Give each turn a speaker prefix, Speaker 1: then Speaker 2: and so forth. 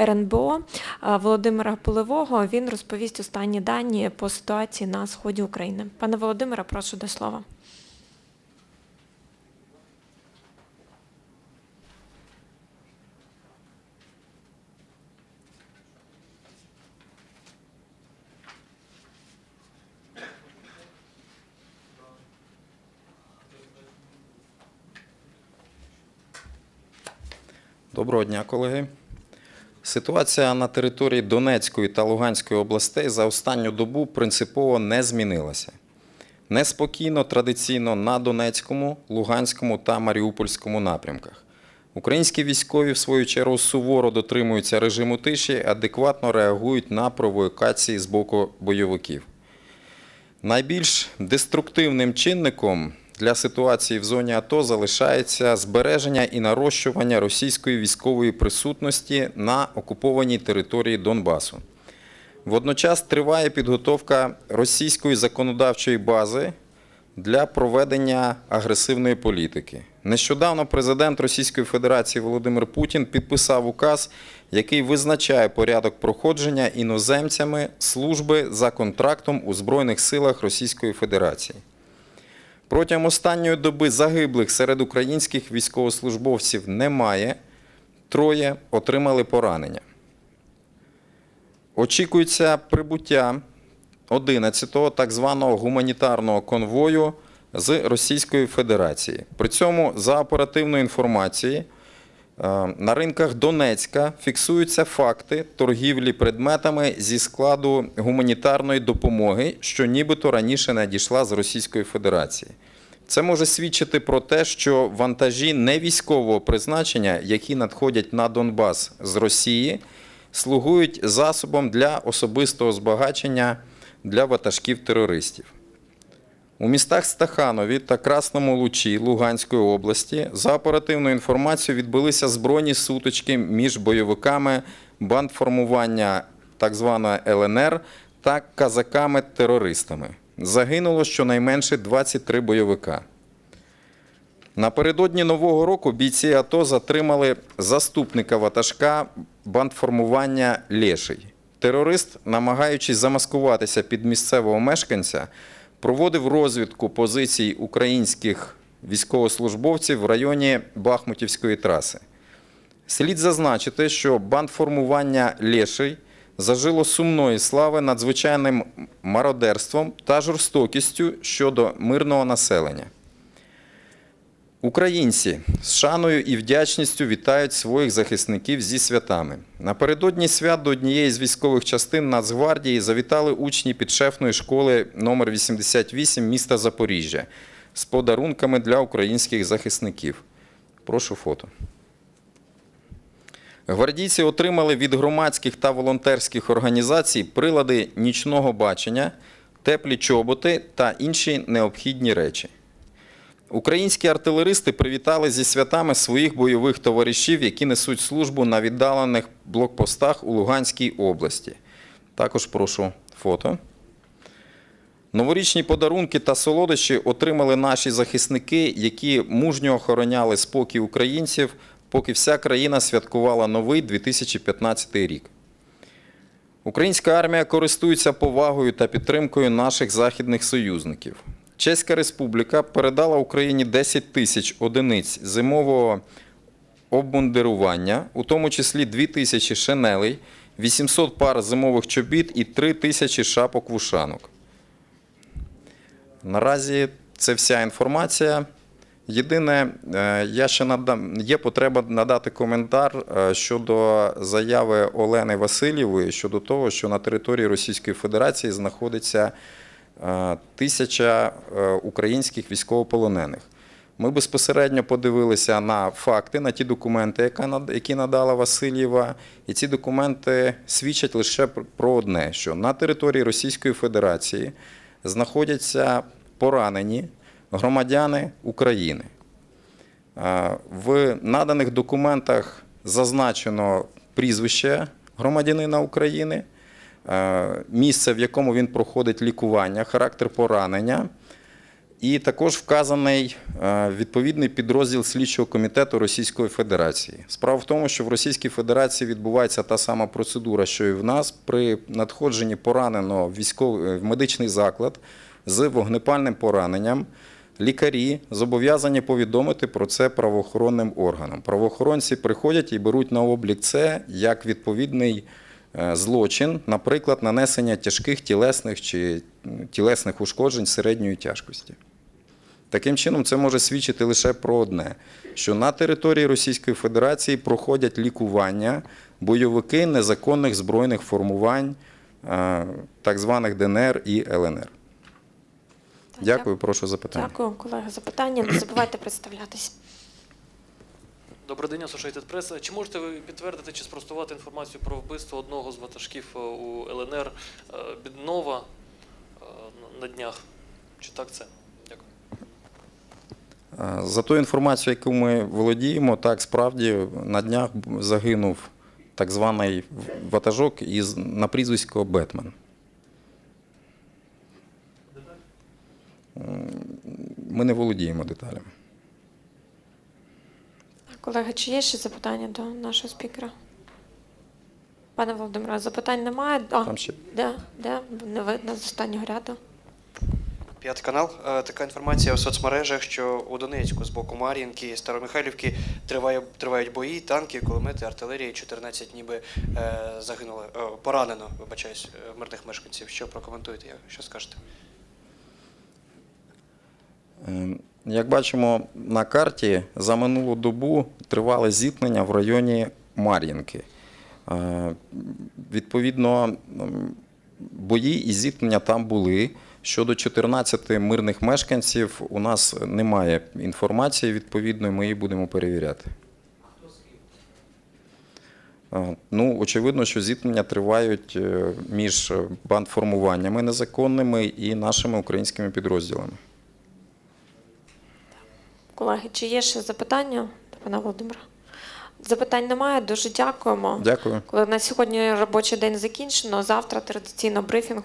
Speaker 1: РНБО Володимира Полевого. Він розповість останні дані по ситуації на сході України. Пане Володимире, прошу до слова.
Speaker 2: Доброго дня, колеги. Ситуація на території Донецької та Луганської областей за останню добу принципово не змінилася. Неспокійно традиційно на Донецькому, Луганському та Маріупольському напрямках. Українські військові, в свою чергу, суворо дотримуються режиму тиші, адекватно реагують на провокації з боку бойовиків. Найбільш деструктивним чинником для ситуації в зоні АТО залишається збереження і нарощування російської військової присутності на окупованій території Донбасу. Водночас триває підготовка російської законодавчої бази для проведення агресивної політики. Нещодавно президент Російської Федерації Володимир Путін підписав указ, який визначає порядок проходження іноземцями служби за контрактом у Збройних силах Російської Федерації. Протягом останньої доби загиблих серед українських військовослужбовців немає. Троє отримали поранення. Очікується прибуття 11-го так званого гуманітарного конвою з Російської Федерації. При цьому, за оперативною інформацією, на ринках Донецька фіксуються факти торгівлі предметами зі складу гуманітарної допомоги, що нібито раніше надійшла з Російської Федерації. Це може свідчити про те, що вантажі не військового призначення, які надходять на Донбас з Росії, слугують засобом для особистого збагачення для ватажків терористів. У містах Стаханові та Красному Лучі Луганської області за оперативною інформацією відбулися збройні сутички між бойовиками бандформування так званої ЛНР та казаками-терористами. Загинуло щонайменше 23 бойовика. Напередодні Нового року бійці АТО затримали заступника ватажка бандформування Леший. Терорист, намагаючись замаскуватися під місцевого мешканця, проводив розвідку позицій українських військовослужбовців в районі Бахмутівської траси. Слід зазначити, що бандформування Лєший зажило сумної слави надзвичайним мародерством та жорстокістю щодо мирного населення. Українці з шаною і вдячністю вітають своїх захисників зі святами. Напередодні свят до однієї з військових частин Нацгвардії завітали учні підшефної школи номер 88 міста Запоріжжя з подарунками для українських захисників. Прошу фото. Гвардійці отримали від громадських та волонтерських організацій прилади нічного бачення, теплі чоботи та інші необхідні речі. Українські артилеристи привітали зі святами своїх бойових товаришів, які несуть службу на віддалених блокпостах у Луганській області. Також прошу фото. Новорічні подарунки та солодощі отримали наші захисники, які мужньо охороняли спокій українців, поки вся країна святкувала новий 2015 рік. Українська армія користується повагою та підтримкою наших західних союзників. Чеська Республіка передала Україні 10 тисяч одиниць зимового обмундирування, у тому числі 2 тисячі шинелей, 800 пар зимових чобіт і 3 тисячі шапок вушанок. Наразі це вся інформація. Єдине, е, я ще надам, є потреба надати коментар е, щодо заяви Олени Васильєвої щодо того, що на території Російської Федерації знаходиться тисяча е, українських військовополонених. Ми безпосередньо подивилися на факти, на ті документи, які надала Васильєва, і ці документи свідчать лише про одне: що на території Російської Федерації знаходяться поранені громадяни України. Е, В наданих документах зазначено прізвище громадянина України, е, місце, в якому він проходить лікування, характер поранення. І також вказаний е, відповідний підрозділ слідчого комітету Російської Федерації. Справа в тому, що в Російській Федерації відбувається та сама процедура, що і в нас при надходженні пораненого в в медичний заклад з вогнепальним пораненням. Лікарі зобов'язані повідомити про це правоохоронним органам. Правоохоронці приходять і беруть на облік це як відповідний е, злочин, наприклад, нанесення тяжких тілесних чи тілесних ушкоджень середньої тяжкості. Таким чином, це може свідчити лише про одне: що на території Російської Федерації проходять лікування бойовики незаконних збройних формувань, е, так званих ДНР і ЛНР. Дякую, прошу запитання.
Speaker 1: Дякую, колеги. Запитання. Не забувайте представлятись.
Speaker 3: Добрий день, Associated Press. Чи можете ви підтвердити чи спростувати інформацію про вбивство одного з ватажків е, у ЛНР е, Біднова е, на- на днях? Чи так це? Дякую.
Speaker 2: Е, За ту інформацію, яку ми володіємо, так справді на днях загинув так званий ватажок із на прізвисько Бетмен. Ми не володіємо деталями.
Speaker 1: Колеги, чи є ще запитання до нашого спікера? Пане Володимире, запитань немає. А,
Speaker 2: Там ще
Speaker 1: де? Де? Не видно з останнього ряду.
Speaker 4: П'ятий канал. Е, Така інформація у соцмережах, що у Донецьку з боку Мар'їнки, Старомихайлівки триває, тривають бої, танки, кулемети, артилерії. 14 ніби е, загинуло, е, поранено, вибачаюсь, е, мирних мешканців. Що прокоментуєте? Що скажете?
Speaker 2: Е, Як бачимо на карті, за минулу добу тривали зіткнення в районі Мар'їнки. Е, Відповідно, бої і зіткнення там були. Щодо 14 мирних мешканців, у нас немає інформації відповідної, ми її будемо перевіряти. Е, Ну, очевидно, що зіткнення тривають е, між бандформуваннями незаконними і нашими українськими підрозділами.
Speaker 1: Колеги, чи є ще запитання до пана Володимира? Запитань немає. Дуже дякуємо.
Speaker 2: Дякую.
Speaker 1: Коли на сьогодні робочий день закінчено, завтра традиційно брифінг